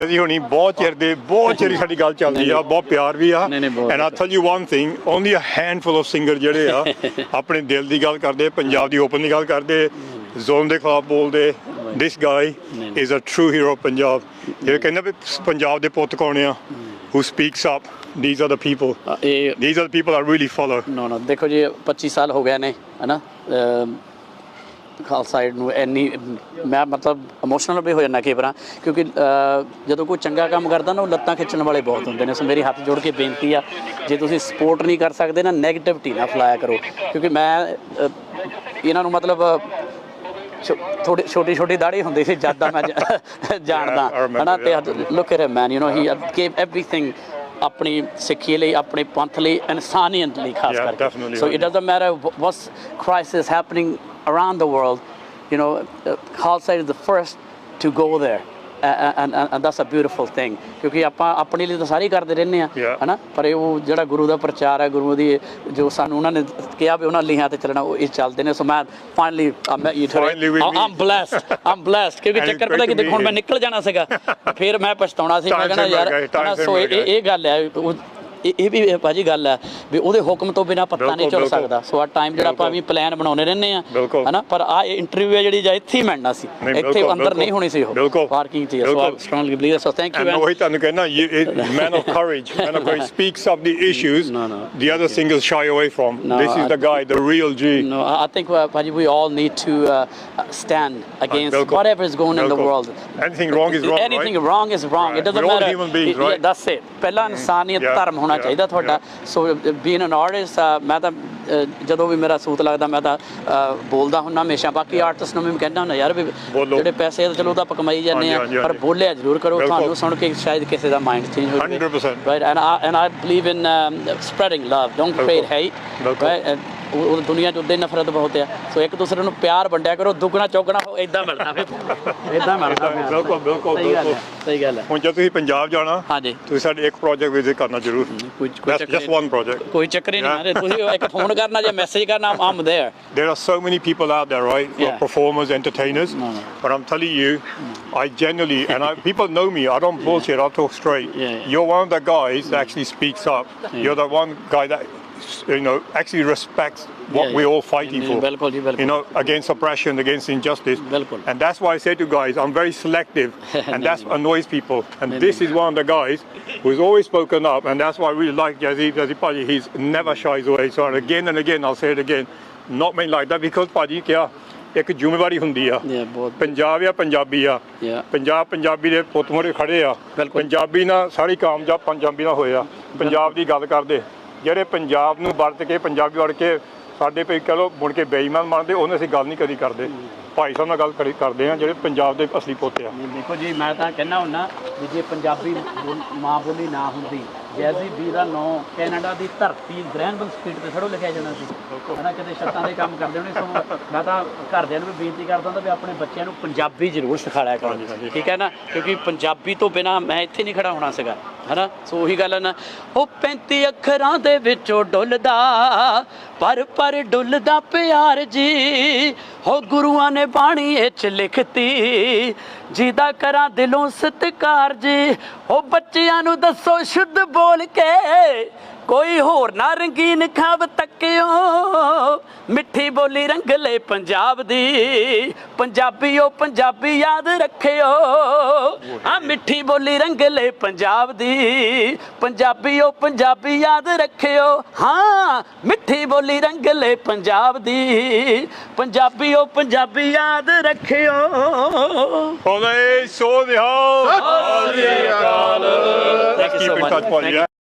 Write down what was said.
ਜੀ ਹੁਣੀ ਬਹੁਤ ਚਿਰ ਦੇ ਬਹੁਤ ਚਿਰ ਸਾਡੀ ਗੱਲ ਚੱਲਦੀ ਆ ਬਹੁਤ ਪਿਆਰ ਵੀ ਆ। And I tell you one thing only a handful of singer ਜਿਹੜੇ ਆ ਆਪਣੇ ਦਿਲ ਦੀ ਗੱਲ ਕਰਦੇ ਪੰਜਾਬ ਦੀ ਓਪਨ ਦੀ ਗੱਲ ਕਰਦੇ ਜ਼ੋਨ ਦੇ ਖਿਲਾਫ ਬੋਲਦੇ ਦਿਸ ਗਾਈ ਨਹੀਂ। Is a true hero Punjab ਇਹ ਕਹਿੰਦਾ ਵੀ ਪੰਜਾਬ ਦੇ ਪੁੱਤ ਕੌਣ ਆ? who speaks up? These are the people. these are the people I really follow ਨੋ ਨੋ ਦੇਖੋ ਜੀ 25 ਸਾਲ ਹੋ ਗਏ ਨੇ ਹਨਾ? ਖਾਲਸਾ ਏਡ ਨੂੰ ਇੰਨੀ ਮੈਂ ਮਤਲਬ ਇਮੋਸ਼ਨਲ ਵੀ ਹੋ ਜਾਂਦਾ ਕਈ ਵਾਰਾਂ ਕਿਉਂਕਿ ਜਦੋਂ ਕੋਈ ਚੰਗਾ ਕੰਮ ਕਰਦਾ ਨਾ ਉਹ ਲੱਤਾਂ ਖਿੱਚਣ ਵਾਲੇ ਬਹੁਤ ਹੁੰਦੇ ਨੇ। ਸੋ ਮੇਰੀ ਹੱਥ ਜੋੜ ਕੇ ਬੇਨਤੀ ਆ ਜੇ ਤੁਸੀਂ ਸਪੋਰਟ ਨਹੀਂ ਕਰ ਸਕਦੇ ਨਾ ਨੈਗੇਟਿਵਿਟੀ ਨਾ ਫਲਾਇਆ ਕਰੋ। ਕਿਉਂਕਿ ਮੈਂ ਇਹਨਾਂ ਨੂੰ ਮਤਲਬ ਥੋੜੀ ਛੋਟੀ ਛੋਟੀ ਦਾੜੀ ਹੁੰਦੀ ਸੀ ਜਦ ਮੈਂ ਜਾਣਦਾ। ਹਨਾ ਤੇ look at man you know he kept everything ਆਪਣੀ ਸਿੱਖੀ ਲਈ ਆਪਣੇ ਪੰਥ ਲਈ ਇਨਸਾਨੀਅਤ ਲਈ ਖਾਸ Yeah, ਕਰਕੇ definitely so right. it doesn't matter wh- what's crisis happening around the world you know uh, Khalsa is the and that's a beautiful thing. ਕਿਉਂਕਿ ਆਪਾਂ ਆਪਣੇ ਲਈ ਤਾਂ ਸਾਰੇ ਕਰਦੇ ਰਹਿੰਦੇ ਆ. ਹਨਾ? ਪਰ ਇਹ ਉਹ ਜਿਹੜਾ ਗੁਰੂ ਦਾ ਪ੍ਰਚਾਰ ਹੈ ਗੁਰੂ ਦੀ ਜੋ ਸਾਨੂੰ ਉਹਨਾਂ ਨੇ ਕਿਹਾ ਵੀ ਉਹਨਾਂ ਲੀਹਾਂ ਤੇ ਚੱਲਣਾ ਉਹ ਇਹ ਚੱਲਦੇ ਨੇ। ਸੋ ਮੈਂ finally. I'm blessed I'm blessed ਕਿਉਂਕਿ ਚੱਕਰ ਪਤਾ ਕਿ ਦੇਖੋ ਮੈਂ. ਨਿਕਲ ਜਾਣਾ ਸੀਗਾ। ਫਿਰ ਮੈਂ ਪਛਤਾਉਣਾ ਸੀ ਮੈਂ ਕਹਿੰਦਾ ਯਾਰ ਸੋ ਇਹ ਇਹ- ਗੱਲ ਹੈ ਇਹ ਇਹ ਵੀ ਭਾਜੀ ਗੱਲ ਹੈ ਵੀ ਉਹਦੇ ਹੁਕਮ ਤੋਂ ਬਿਨਾ ਪੱਤਾ ਨਹੀਂ ਚੱਲ। ਸਕਦਾ ਸੋ ਆ ਟਾਈਮ ਜਿਹੜਾ ਆਪਾਂ ਵੀ ਪਲਾਨ ਬਣਾਉਣੇ ਰਹਿੰਦੇ ਆ। ਹਨਾ ਪਰ ਆ ਇੰਟਰਵਿਊ ਹੈ ਜਿਹੜੀ ਜਾਂ ਇੱਥੇ ਹੀ ਮਿਲਣਾ ਸੀ ਇੱਥੇ ਅੰਦਰ ਨਹੀਂ। ਹੋਣੀ ਸੀ ਉਹ। ਪਾਰਕਿੰਗ ਹੀ ਹੈ। ਸੋ ਬਿਲਕੁਲ। Strongly believe so thank you And ਉਹੀ ਤੁਹਾਨੂੰ ਕਹਿਣਾ shy away from this is I- the guy the real G No, I I think, uh, Paji, we all need to uh, stand against Bilkul. whatever is going in the Bilkul. world. anything wrong is wrong Anything right? wrong is wrong. Right. It doesn't We're all matter. human beings, Yeah, right? that's it. ਪਹਿਲਾ ਇਨਸਾਨੀਅਤ ਧਰਮ ਹੋਣਾ ਚਾਹੀਦਾ ਤੁਹਾਡਾ ਸੋ ਬੀਨ an artist ਮੈਂ ਤਾਂ ਜਦੋਂ ਵੀ ਮੇਰਾ ਸੂਤ ਲੱਗਦਾ ਮੈਂ ਤਾਂ ਬੋਲਦਾ ਹੁੰਨਾ ਹਮੇਸ਼ਾ ਬਾਕੀ ਆਰਟਿਸਟ ਨੂੰ ਵੀ ਕਹਿੰਦਾ ਹੁੰਦਾ ਯਾਰ ਵੀ। ਜਿਹੜੇ ਪੈਸੇ ਤਾਂ ਚਲੋ ਉਹ ਤਾਂ ਆਪਾਂ ਕਮਾਈ ਜਾਂਦੇ ਆ ਪਰ। ਬੋਲਿਆ ਜ਼ਰੂਰ ਕਰੋ। ਤੁਹਾਨੂੰ ਸੁਣ ਕੇ ਸ਼ਾਇਦ ਕਿਸੇ ਦਾ ਮਾਈਂਡ ਚੇਂਜ ਹੋ ਜਾਵੇ 100%. right and I and I believe in um, spreading love don't create ਉਹ ਦੁਨੀਆ 'ਚ ਉਦਾਂ ਹੀ ਨਫ਼ਰਤ ਬਹੁਤ ਆ ਸੋ ਇੱਕ ਦੂਸਰੇ ਨੂੰ ਪਿਆਰ ਵੰਡਿਆ ਕਰੋ ਦੁੱਗਣਾ ਚੌਗਣਾ ਇਦਾਂ ਮਿਲਦਾ ਫਿਰ ਇਦਾਂ ਮਿਲਦਾ। ਬਿਲਕੁਲ, ਬਿਲਕੁਲ, ਸਹੀ ਗੱਲ ਹੈ। ਸਹੀ ਗੱਲ ਹੈ ਹੁਣ ਜੇ ਤੁਸੀਂ ਪੰਜਾਬ ਜਾਣਾ ਹਾਂਜੀ ਤੁਸੀਂ ਸਾਡੇ ਇੱਕ ਪ੍ਰੋਜੈਕਟ ਵਿਜ਼ਿਟ ਕਰਨਾ ਜ਼ਰੂਰ ਕੋਈ ਚੱਕਰ just one project ਕੋਈ ਚੱਕਰ ਹੀ ਨਹੀਂ ਮਾਰੇ ਤੁਸੀਂ ਇੱਕ ਫੋਨ ਕਰਨਾ ਜਾਂ ਮੈਸੇਜ ਕਰਨਾ are so many people out there right who are Yeah. performers entertainers No, no. but I'm telling you I genuinely and I, people know me I don't bullshit I'll talk straight Yeah, yeah. you're one of the guys that actually speaks up you're the one guy that you know actually respects what Yeah, we're yeah. all fighting for ਬਿਲਕੁਲ ਜੀ ਬਿਲਕੁਲ you know, against oppression, against injustice. Bilkul. And that's why I say to guys, I'm very selective, and that annoys people. And this is one of the guys who's always spoken up, and that's why I really like Jazzy, Jazzy Paji. He's never shies away. So again and again, I'll say it again, not many like that because Paji, ਕਿਆ ਇੱਕ ਜ਼ਿੰਮੇਵਾਰੀ ਹੁੰਦੀ ਆ Yeah, ਬਹੁਤ ਪੰਜਾਬ ਆ ਪੰਜਾਬੀ ਆ Yeah. Punjab Punjabi ਦੇ ਪੁੱਤ ਮੋਰੇ ਖੜੇ ਆ ਬਿਲਕੁਲ। ਪੰਜਾਬੀ ਨਾਲ ਸਾਰੀ ਕਾਮਯਾਬ ਪੰਜਾਬੀ ਨਾਲ ਹੋਇਆ ਪੰਜਾਬ ਦੀ ਗੱਲ ਕਰਦੇ ਜਿਹੜੇ ਪੰਜਾਬ ਨੂੰ ਵਰਤ ਕੇ ਪੰਜਾਬੀ ਵੜ ਕੇ ਸਾਡੇ ਪੇ ਕਹ ਲੋ ਮੁੜ ਕੇ ਬੇਈਮਾਨ ਮੰਨਦੇ ਉਹਨਾਂ ਅਸੀਂ ਗੱਲ ਨਹੀਂ ਕਦੀ ਕਰਦੇ। ਭਾਈ ਸਾਹਿਬ ਨਾਲ ਗੱਲ ਕਰੀ ਕਰਦੇ ਆ ਜਿਹੜੇ ਪੰਜਾਬ ਦੇ ਅਸਲੀ ਪੁੱਤ ਆ। ਦੇਖੋ ਜੀ ਮੈਂ ਤਾਂ ਕਹਿੰਦਾ ਹੁੰਨਾ ਵੀ ਜੇ ਪੰਜਾਬੀ ਮਾਂ ਬੋਲੀ ਨਾ ਹੁੰਦੀ ਜੈਸੀ ਬੀ ਦਾ ਨਾਂ ਕੈਨੇਡਾ ਦੀ ਧਰਤੀ ਗ੍ਰੈਂਡਬਲ ਸਟਰੀਟ ਤੇ ਥੜੋ ਲਿਖਿਆ ਜਾਣਾ ਸੀ। ਹਨਾ ਕਿਤੇ ਛੱਤਾਂ ਦੇ ਕੰਮ ਕਰਦੇ ਹੋਣੇ ਸੋ ਮੈਂ ਤਾਂ ਘਰਦਿਆਂ ਨੂੰ ਵੀ ਬੇਨਤੀ ਕਰਦਾ ਹੁੰਦਾ ਵੀ ਆਪਣੇ ਬੱਚਿਆਂ ਨੂੰ ਪੰਜਾਬੀ ਜ਼ਰੂਰ ਸਿਖਾਇਆ ਕਰੋ। ਠੀਕ ਹੈ ਨਾ? ਕਿਉਂਕਿ ਪੰਜਾਬੀ ਤੋਂ ਬਿਨਾ ਮੈਂ ਇੱਥੇ ਨਹੀਂ ਖੜਾ ਹੋਣਾ ਸੀਗਾ। ਹਨਾ? ਸੋ ਉਹੀ ਗੱਲ ਨਾ। ਉਹ 35 ਅੱਖਰਾਂ ਦੇ ਵਿੱਚੋਂ ਡੁੱਲਦਾ, ਪਰ ਪਰ ਡੁੱਲਦਾ ਪਿਆਰ ਜੀ। ਹੋ ਗੁਰੂਆਂ ਨੇ ਬਾਣੀ ਵਿੱਚ ਲਿਖਤੀ, ਜਿਹਦਾ ਕਰਾਂ ਦਿਲੋਂ ਸਤਿਕਾਰ ਜੀ। ਉਹ ਬੱਚਿਆਂ ਨੂੰ ਦੱਸੋ ਸ਼ੁੱਧ ਬੋਲ ਕੇ, ਕੋਈ ਹੋਰ ਨਾ ਰੰਗੀਨ ਖਾਬ ਤੱਕਿਓ। ਮਿੱਠੀ ਬੋਲੀ ਰੰਗਲੇ ਪੰਜਾਬ ਦੀ, ਪੰਜਾਬੀਓ ਪੰਜਾਬੀ ਯਾਦ ਰੱਖਿਓ। ਆ ਮਿੱਠੀ ਬੋਲੀ ਰੰਗਲੇ ਪੰਜਾਬ ਦੀ, ਪੰਜਾਬੀਓ ਪੰਜਾਬੀ ਯਾਦ ਰੱਖਿਓ। ਹਾਂ, ਮਿੱਠੀ ਬੋਲੀ ਰੰਗਲੇ ਪੰਜਾਬ ਦੀ, ਪੰਜਾਬੀ ਪੰਜਾਬੀਓ ਪੰਜਾਬੀ ਯਾਦ ਰੱਖਿਓ ਬੋਲੇ ਸੋ so Keep in much. touch, Paji, Thank yeah?